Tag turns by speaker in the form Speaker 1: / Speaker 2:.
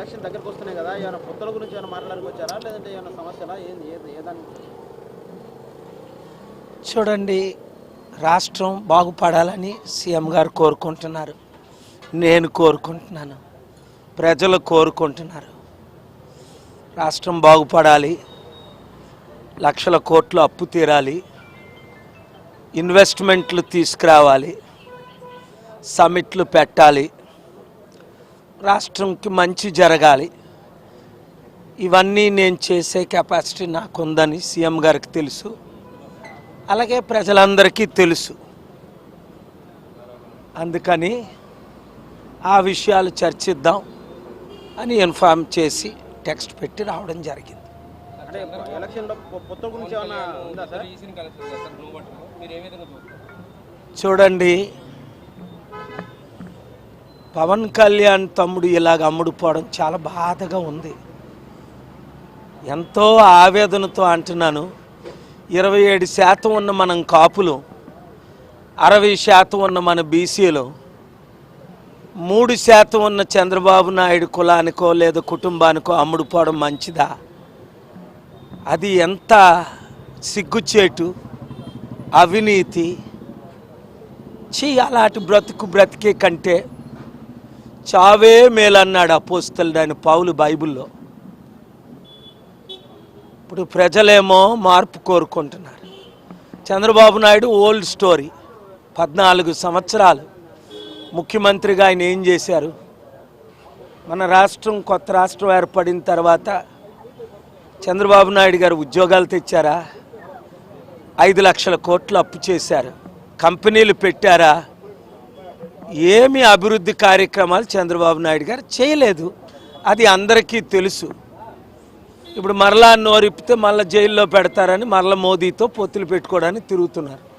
Speaker 1: Election దగ్గరకు వస్తున్నాయి కదా ఏమైనా పొత్తుల గురించి ఏమైనా మాట్లాడుకొచ్చారా లేదంటే ఏమైనా సమస్యలా? ఏంది ఏది ఏదాన్ని
Speaker 2: చూడండి రాష్ట్రం బాగుపడాలని సీఎం గారు కోరుకుంటున్నారు. నేను కోరుకుంటున్నాను. ప్రజలు కోరుకుంటున్నారు. రాష్ట్రం బాగుపడాలి. లక్షల కోట్లు అప్పు తీరాలి. ఇన్వెస్ట్మెంట్లు తీసుకురావాలి. సమిట్లు పెట్టాలి. రాష్ట్రంకి మంచి జరగాలి. ఇవన్నీ నేను చేసే కెపాసిటీ నాకుందని సీఎం గారికి తెలుసు. అలాగే ప్రజలందరికీ తెలుసు. అందుకని ఆ విషయాలు చర్చిద్దాం అని ఇన్ఫార్మ్ చేసి టెక్స్ట్ పెట్టి రావడం జరిగింది. చూడండి పవన్ కళ్యాణ్ తమ్ముడు ఇలాగ అమ్ముడుపోవడం చాలా బాధగా ఉంది. ఎంతో ఆవేదనతో అంటున్నాను. ఇరవై ఏడు శాతం ఉన్న మనం కాపులు అరవై శాతం ఉన్న మన బీసీలు మూడు శాతం ఉన్న చంద్రబాబు నాయుడు కులానికో లేదా కుటుంబానికో అమ్ముడుపోవడం మంచిదా? అది ఎంత సిగ్గుచేటు అవినీతి? చీ అలాంటి బ్రతుకు బ్రతికే కంటే చావే మేలన్నాడు అపోస్తలుడు ఆయన పౌలు బైబిల్లో. ఇప్పుడు ప్రజలేమో మార్పు కోరుకుంటున్నారు. చంద్రబాబు నాయుడు ఓల్డ్ స్టోరీ పద్నాలుగు సంవత్సరాలు. ముఖ్యమంత్రిగా ఆయన ఏం చేశారు? మన రాష్ట్రం కొత్త రాష్ట్రం ఏర్పడిన తర్వాత చంద్రబాబు నాయుడు గారు ఉద్యోగాలు తెచ్చారా? ఐదు లక్షల కోట్లు అప్పు చేశారు. కంపెనీలు పెట్టారా? ఏమి అభివృద్ధి కార్యక్రమాలు చంద్రబాబు నాయుడు గారు చేయలేదు. అది అందరికీ తెలుసు. ఇప్పుడు మరలా నోరిప్పితే మళ్ళీ జైల్లో పెడతారని మరలా మోదీతో పొత్తులు పెట్టుకోవడానికి తిరుగుతున్నారు.